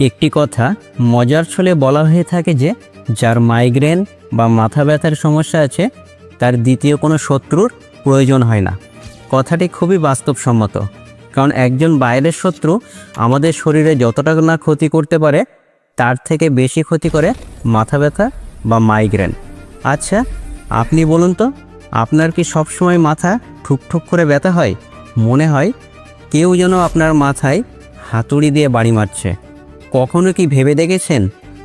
একটি কথা মজার ছলে বলা হয়ে থাকে যে, যার মাইগ্রেন বা মাথা ব্যথার সমস্যা আছে, তার দ্বিতীয় কোনো শত্রুর প্রয়োজন হয় না। কথাটি খুবই বাস্তবসম্মত। কারণ একজন বাইরের শত্রু আমাদের শরীরে যতটা না ক্ষতি করতে পারে, তার থেকে বেশি ক্ষতি করে মাথা ব্যথা বা মাইগ্রেন। আচ্ছা আপনি বলুন তো, আপনার কি সবসময় মাথা ঠুকঠুক করে ব্যথা হয়? মনে হয় কেউ যেন আপনার মাথায় হাতুড়ি দিয়ে বাড়ি মারছে। কখনো কি ভেবে দেখেছেন?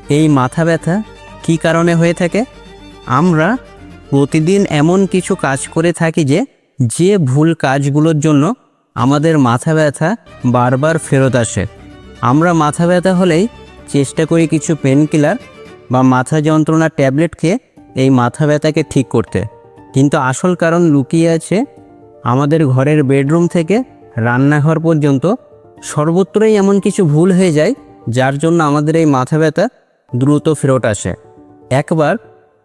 এই মাথা ব্যথা কী কারণে হয়ে থাকে? আমরা প্রতিদিন এমন কিছু কাজ করে থাকি যে যে ভুল কাজগুলোর জন্য আমাদের মাথা ব্যথা বারবার ফেরত আসে। আমরা মাথা ব্যথা হলেই চেষ্টা করি কিছু পেনকিলার বা মাথা যন্ত্রণার ট্যাবলেট খেয়ে এই মাথা ব্যথাকে ঠিক করতে। কিন্তু আসল কারণ লুকিয়ে আছে আমাদের ঘরের বেডরুম থেকে রান্নাঘর পর্যন্ত সর্বত্রই এমন কিছু ভুল হয়ে যায়, যার জন্য আমাদের এই মাথা ব্যথা দ্রুত ফেরত আসে। একবার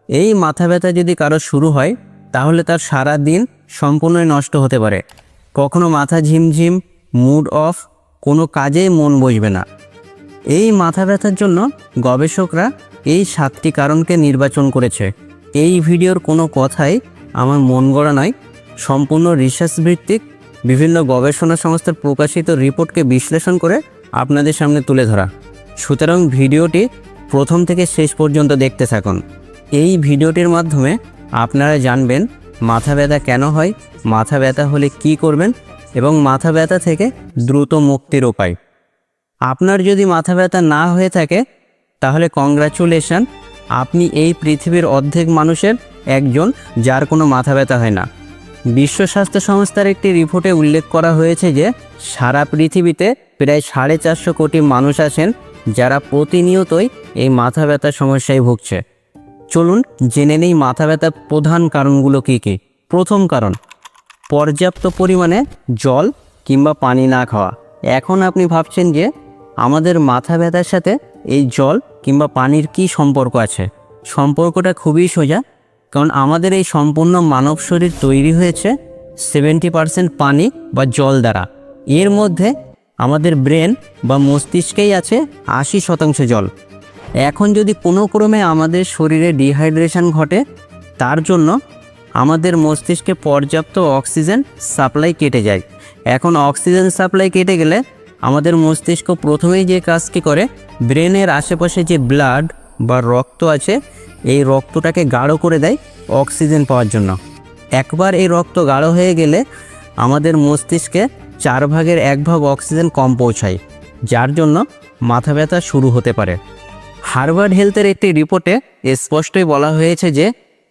এই মাথা ব্যথা যদি কারও শুরু হয়, তাহলে তার সারা দিন সম্পূর্ণই নষ্ট হতে পারে। কখনো মাথা ঝিমঝিম, মুড অফ, কোনো কাজেই মন বসবে না। এই মাথা ব্যথার জন্য গবেষকরা এই সাতটি কারণকে নির্বাচন করেছে। এই ভিডিওর কোনো কথাই আমার মন গড়া নয়, সম্পূর্ণ রিসার্চ ভিত্তিক বিভিন্ন গবেষণা সংস্থার প্রকাশিত রিপোর্টকে বিশ্লেষণ করে আপনাদের সামনে তুলে ধরা। সুতরাং ভিডিওটি প্রথম থেকে শেষ পর্যন্ত দেখতে থাকুন। এই ভিডিওটির মাধ্যমে আপনারা জানবেন মাথা ব্যথা কেন হয়, মাথা ব্যথা হলে কি করবেন এবং মাথা ব্যথা থেকে দ্রুত মুক্তির উপায়। আপনার যদি মাথা ব্যথা না হয়ে থাকে, তাহলে কংগ্রাচুলেশন, আপনি এই পৃথিবীর অর্ধেক মানুষের একজন যার কোনো মাথা ব্যথা হয় না। বিশ্ব স্বাস্থ্য সংস্থার একটি রিপোর্টে উল্লেখ করা হয়েছে যে, সারা পৃথিবীতে প্রায় সাড়ে চারশো কোটি মানুষ আছেন যারা প্রতিনিয়তই এই মাথা ব্যথার সমস্যায় ভুগছে। চলুন জেনে নেই মাথা ব্যথার প্রধান কারণগুলো কী কী। প্রথম কারণ, পর্যাপ্ত পরিমাণে জল কিংবা পানি না খাওয়া। এখন আপনি ভাবছেন যে, আমাদের মাথা ব্যথার সাথে এই জল কিংবা পানির কি সম্পর্ক আছে? সম্পর্কটা খুবই সোজা কারণ আমাদের এই সম্পূর্ণ মানব শরীর তৈরি হয়েছে সেভেন্টি পারসেন্ট পানি বা জল দ্বারা। এর মধ্যে আমাদের ব্রেন বা মস্তিষ্কেই আছে আশি শতাংশ জল। এখন যদি কোনো ক্রমে আমাদের শরীরে ডিহাইড্রেশন ঘটে, তার জন্য আমাদের মস্তিষ্কে পর্যাপ্ত অক্সিজেন সাপ্লাই কেটে যায়। এখন অক্সিজেন সাপ্লাই কেটে গেলে আমাদের মস্তিষ্ক প্রথমেই যে কাজটি করে, ব্রেনের আশেপাশে যে ব্লাড বা রক্ত আছে এই রক্তটাকে গাঢ় করে দেয় অক্সিজেন পাওয়ার জন্য। একবার এই রক্ত গাঢ় হয়ে গেলে আমাদের মস্তিষ্কে চার ভাগের এক ভাগ অক্সিজেন কম পৌঁছায়, যার জন্য মাথা ব্যথা শুরু হতে পারে। হার্ভার্ড হেলথের একটি রিপোর্টে স্পষ্টই বলা হয়েছে যে,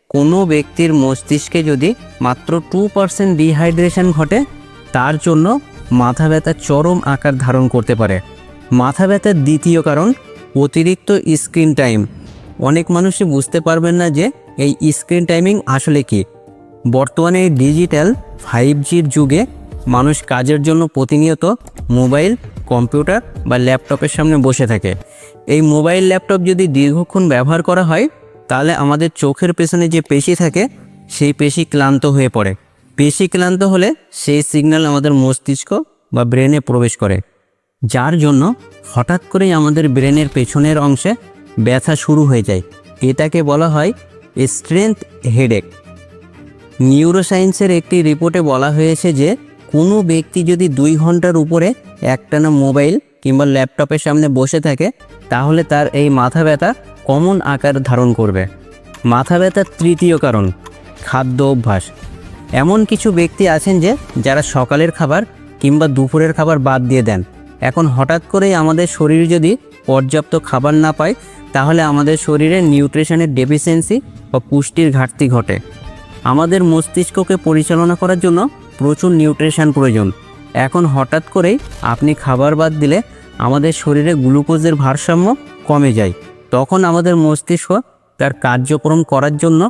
কোনো ব্যক্তির মস্তিষ্কে যদি মাত্র টু পার্সেন্ট ডিহাইড্রেশন ঘটে, তার জন্য মাথা ব্যথা চরম আকার ধারণ করতে পারে। মাথা ব্যথার দ্বিতীয় কারণ অতিরিক্ত স্ক্রিন টাইম। অনেক মানুষই বুঝতে পারবেন না যে এই স্ক্রিন টাইমিং আসলে কি। বর্তমানে ডিজিটাল ফাইভ জির যুগে মানুষ কাজের জন্য প্রতিনিয়ত মোবাইল, কম্পিউটার বা ল্যাপটপের সামনে বসে থাকে। এই মোবাইল, ল্যাপটপ যদি দীর্ঘক্ষণ ব্যবহার করা হয়, তাহলে আমাদের চোখের পেছনে যে পেশি থাকে, সেই পেশি ক্লান্ত হয়ে পড়ে। পেশি ক্লান্ত হলে সেই সিগন্যাল আমাদের মস্তিষ্ক বা ব্রেনে প্রবেশ করে। যার জন্য হঠাৎ করেই আমাদের ব্রেনের পেছনের অংশে ব্যথা শুরু হয়ে যায়। এটাকে বলা হয় স্ট্রেংথ হেডেক। নিউরোসায়েন্সের একটি রিপোর্টে বলা হয়েছে যে, কোনো ব্যক্তি যদি দুই ঘণ্টার উপরে একটানা মোবাইল কিংবা ল্যাপটপের সামনে বসে থাকে, তাহলে তার এই মাথা ব্যথা কমন আকার ধারণ করবে। মাথা ব্যথার তৃতীয় কারণ, খাদ্য অভ্যাস। এমন কিছু ব্যক্তি আছেন যে, যারা সকালের খাবার কিংবা দুপুরের খাবার বাদ দিয়ে দেন। এখন হঠাৎ করেই আমাদের শরীর যদি পর্যাপ্ত খাবার না পায়, তাহলে আমাদের শরীরে নিউট্রিশনের ডেফিসিয়েন্সি বা পুষ্টির ঘাটতি ঘটে। আমাদের মস্তিষ্ককে পরিচালনা করার জন্য প্রচুর নিউট্রিশন প্রয়োজন। এখন হঠাৎ করেই আপনি খাবার বাদ দিলে আমাদের শরীরে গ্লুকোজের ভারসাম্য কমে যায়। তখন আমাদের মস্তিষ্ক তার কার্যক্রম করার জন্য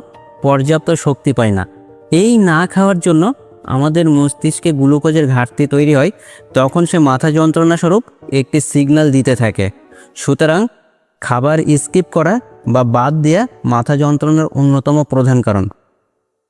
পর্যাপ্ত শক্তি পায় না। এই না খাওয়ার জন্য আমাদের মস্তিষ্কে গ্লুকোজের ঘাটতি তৈরি হয়, তখন সে মাথা যন্ত্রণা স্বরূপ একটি সিগন্যাল দিতে থাকে। সুতরাং খাবার স্কিপ করা বা বাদ দেওয়া মাথা যন্ত্রণার অন্যতম প্রধান কারণ।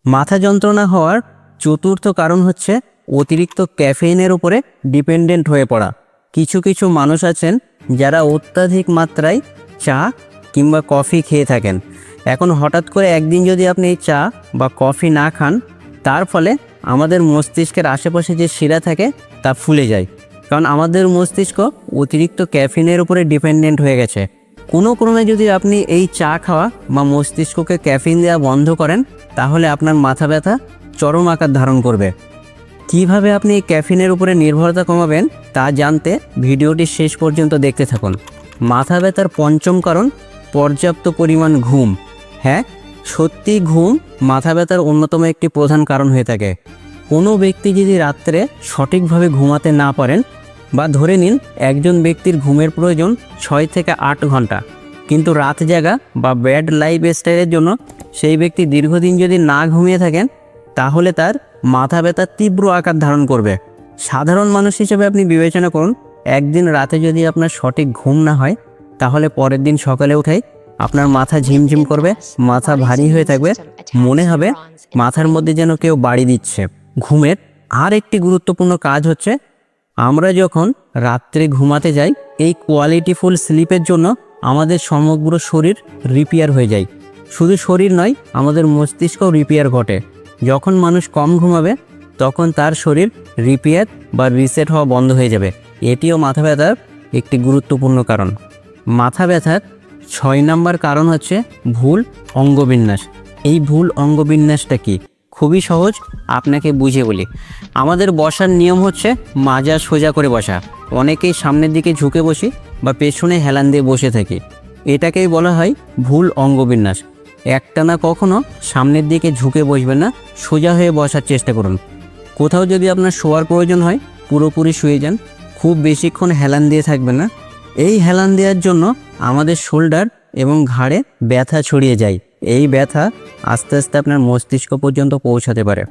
মাথা যন্ত্রণা হওয়ার চতুর্থ কারণ হচ্ছে অতিরিক্ত ক্যাফেইনের উপরে ডিপেন্ডেন্ট হয়ে পড়া। কিছু কিছু মানুষ আছেন যারা অত্যাধিক মাত্রায় চা কিংবা কফি খেয়ে থাকেন। এখন হঠাৎ করে একদিন যদি আপনি এই চা বা কফি না খান, তার ফলে আমাদের মস্তিষ্কের আশেপাশে যে শিরা থাকে তা ফুলে যায়। কারণ আমাদের মস্তিষ্ক অতিরিক্ত ক্যাফিনের উপরে ডিপেন্ডেন্ট হয়ে গেছে। কোনো ক্রমে যদি আপনি এই চা খাওয়া বা মস্তিষ্ককে ক্যাফিন দেওয়া বন্ধ করেন, তাহলে আপনার মাথা ব্যথা চরম আকার ধারণ করবে। কীভাবে আপনি এই ক্যাফিনের উপরে নির্ভরতা কমাবেন, তা জানতে ভিডিওটি শেষ পর্যন্ত দেখতে থাকুন। মাথা ব্যথার পঞ্চম কারণ, পর্যাপ্ত পরিমাণ ঘুম। হ্যাঁ সত্যি ঘুম মাথা ব্যথার অন্যতম একটি প্রধান কারণ হয়ে থাকে। কোনো ব্যক্তি যদি রাত্রে সঠিকভাবে ঘুমাতে না পারেন বা ধরে নিন একজন ব্যক্তির ঘুমের প্রয়োজন ছয় থেকে আট ঘণ্টা। কিন্তু রাত জাগা বা ব্যাড লাইফ স্টাইলের জন্য সেই ব্যক্তি দীর্ঘদিন যদি না ঘুমিয়ে থাকেন, তাহলে তার মাথা ব্যথা তীব্র আকার ধারণ করবে। সাধারণ মানুষ হিসেবে আপনি বিবেচনা করুন, একদিন রাতে যদি আপনার সঠিক ঘুম না হয়, তাহলে পরের দিন সকালে উঠাই আপনার মাথা ঝিমঝিম করবে, মাথা ভারী হয়ে থাকবে, মনে হবে মাথার মধ্যে যেন কেউ বাড়ি দিচ্ছে। ঘুমের আর একটি গুরুত্বপূর্ণ কাজ হচ্ছে আমরা যখন রাত্রে ঘুমাতে যাই, এই কোয়ালিটিফুল স্লিপের জন্য আমাদের সমগ্র শরীর রিপেয়ার হয়ে যায়। শুধু শরীর নয়, আমাদের মস্তিষ্ক রিপেয়ার ঘটে। যখন মানুষ কম ঘুমাবে, তখন তার শরীর রিপেয়ার বা রিসেট হওয়া বন্ধ হয়ে যাবে। এটিও মাথা ব্যথার একটি গুরুত্বপূর্ণ কারণ। মাথা ব্যথার ছয় নম্বর কারণ হচ্ছে ভুল অঙ্গবিন্যাস। এই ভুল অঙ্গবিন্যাসটা কি? খুবই সহজ, আপনাকে বুঝে বলি। আমাদের বসার নিয়ম হচ্ছে মাজা সোজা করে বসা। অনেকেই সামনের দিকে ঝুঁকে বসি বা পেছনে হেলান দিয়ে বসে থাকি। এটাকেই বলা হয় ভুল অঙ্গবিন্যাস। একটানা কখনো সামনের দিকে ঝুঁকে বসবেন না, সোজা হয়ে বসার চেষ্টা করুন। কোথাও যদি আপনার শোয়ার প্রয়োজন হয়, পুরোপুরি শুয়ে যান। খুব বেশিক্ষণ হেলান দিয়ে থাকবেন না। এই হেলান দেওয়ার জন্য আমাদের শোল্ডার এবং ঘাড়ে ব্যথা ছড়িয়ে যায়। এই ব্যথা আস্তে আস্তে আপনার মস্তিষ্ক পর্যন্ত পৌঁছাতে পারে।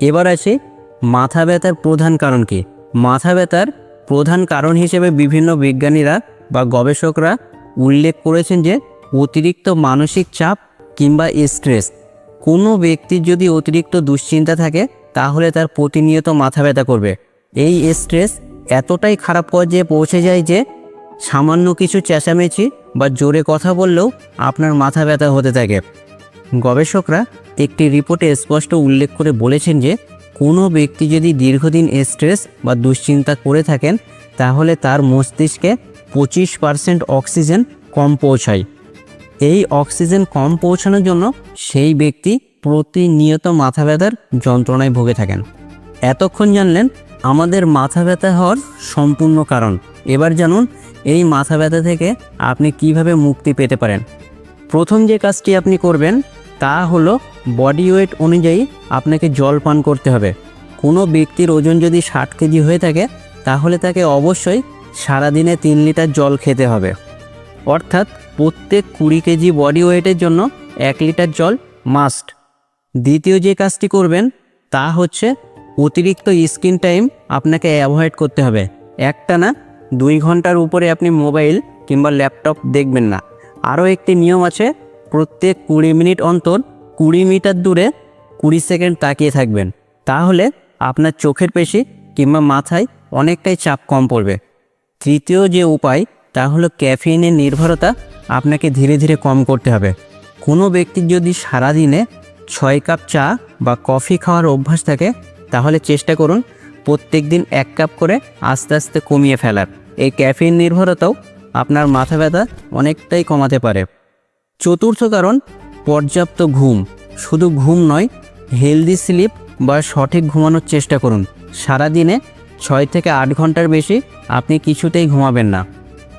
এবার আছে মাথা ব্যথার প্রধান কারণ কি? মাথা ব্যথার প্রধান কারণ হিসেবে বিভিন্ন বিজ্ঞানীরা বা গবেষকরা উল্লেখ করেছেন যে অতিরিক্ত মানসিক চাপ কিংবা স্ট্রেস কোনো ব্যক্তির যদি অতিরিক্ত দুশ্চিন্তা থাকে, তাহলে তার প্রতিনিয়ত মাথা ব্যথা করবে। এই স্ট্রেস এতটাই খারাপ পর্যায়ে পৌঁছে যায় যে সামান্য কিছু চেঁচামেচি বা জোরে কথা বললেও আপনার মাথা ব্যথা হতে থাকে। গবেষকরা একটি রিপোর্টে স্পষ্ট উল্লেখ করে বলেছেন যে, কোনো ব্যক্তি যদি দীর্ঘদিন স্ট্রেস বা দুশ্চিন্তা করে থাকেন, তাহলে তার মস্তিষ্কে পঁচিশ পার্সেন্ট অক্সিজেন কম পৌঁছায়। এই অক্সিজেন কম পৌঁছানোর জন্য সেই ব্যক্তি প্রতিনিয়ত মাথা ব্যথার যন্ত্রণায় ভুগে থাকেন। এতক্ষণ জানলেন, আমাদের মাথা ব্যথা হওয়ার সম্পূর্ণ কারণ। এবার জানুন এই মাথা ব্যথা থেকে আপনি কীভাবে মুক্তি পেতে পারেন? প্রথম যে কাজটি আপনি করবেন, তা হলো বডি ওয়েট অনুযায়ী আপনাকে জল পান করতে হবে। কোনো ব্যক্তির ওজন যদি ষাট কেজি হয়ে থাকে, তাহলে তাকে অবশ্যই সারাদিনে তিন লিটার জল খেতে হবে। অর্থাৎ প্রত্যেক কুড়ি কেজি বডি ওয়েটের জন্য এক লিটার জল মাস্ট। দ্বিতীয় যে কাজটি করবেন, তা হচ্ছে অতিরিক্ত স্ক্রিন টাইম আপনাকে অ্যাভয়েড করতে হবে। একটানা দুই ঘণ্টার উপরে আপনি মোবাইল কিংবা ল্যাপটপ দেখবেন না। আরও একটি নিয়ম আছে, প্রত্যেক কুড়ি মিনিট অন্তর কুড়ি মিটার দূরে কুড়ি সেকেন্ড তাকিয়ে থাকবেন। তাহলে আপনার চোখের পেশি কিংবা মাথায় অনেকটাই চাপ কম পড়বে। তৃতীয় যে উপায়, তা হলো ক্যাফিনের নির্ভরতা আপনাকে ধীরে ধীরে কম করতে হবে। কোনো ব্যক্তির যদি সারাদিনে ছয় কাপ চা বা কফি খাওয়ার অভ্যাস থাকে, তাহলে চেষ্টা করুন প্রত্যেক দিন এক কাপ করে আস্তে আস্তে কমিয়ে ফেলার। এই ক্যাফিন নির্ভরতাও আপনার মাথা ব্যথা অনেকটাই কমাতে পারে। চতুর্থ কারণ, পর্যাপ্ত ঘুম। শুধু ঘুম নয় হেলদি স্লিপ বা সঠিক ঘুমানোর চেষ্টা করুন। সারাদিনে ছয় থেকে আট ঘণ্টার বেশি আপনি কিছুতেই ঘুমাবেন না।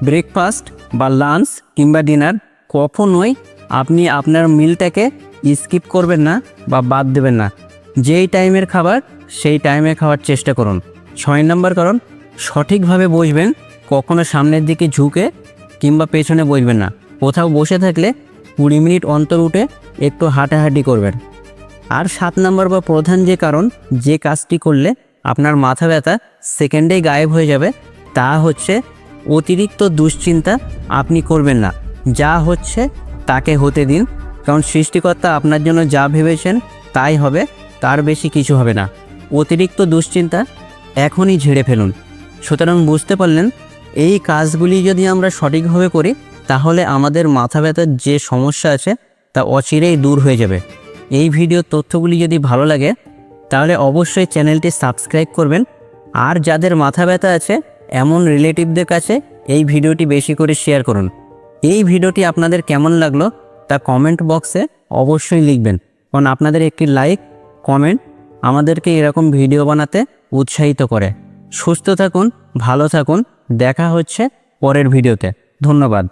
ব্রেকফাস্ট বা লাঞ্চ কিংবা ডিনার কখনোই আপনি আপনার মিলটাকে স্কিপ করবেন না বা বাদ দেবেন না। যেই টাইমের খাবার সেই টাইমে খাওয়ার চেষ্টা করুন। ছয় নম্বর কারণ, সঠিকভাবে বসবেন, কখনো সামনের দিকে ঝুঁকে কিংবা পেছনে বসবেন না। কোথাও বসে থাকলে কুড়ি মিনিট অন্তর উঠে একটু হাঁটাহাঁটি করবেন। আর সাত নম্বর বা প্রধান যে কারণ, যে কাজটি করলে আপনার মাথা ব্যথা সেকেন্ডেই গায়েব হয়ে যাবে, তা হচ্ছে অতিরিক্ত দুশ্চিন্তা আপনি করবেন না। যা হচ্ছে তাকে হতে দিন। কারণ সৃষ্টিকর্তা আপনার জন্য যা ভেবেছেন তাই হবে, তার বেশি কিছু হবে না। অতিরিক্ত দুশ্চিন্তা এখনই ঝেড়ে ফেলুন। সুতরাং বুঝতে পারলেন, এই কাজগুলি যদি আমরা সঠিকভাবে করি, তাহলে আমাদের মাথা ব্যথার যে সমস্যা আছে, তা অচিরেই দূর হয়ে যাবে। এই ভিডিওর তথ্যগুলি যদি ভালো লাগে, তাহলে অবশ্যই চ্যানেলটি সাবস্ক্রাইব করবেন। আর যাদের মাথা ব্যথা আছে, এমন রিলেটিভদের কাছে এই ভিডিওটি বেশি করে শেয়ার করুন। এই ভিডিওটি আপনাদের কেমন লাগল, তা কমেন্ট বক্সে অবশ্যই লিখবেন। কারণ আপনাদের একটি লাইক, কমেন্ট আমাদেরকে এরকম ভিডিও বানাতে উৎসাহিত করে। সুস্থ থাকুন, ভালো থাকুন। দেখা হচ্ছে পরের ভিডিওতে। ধন্যবাদ।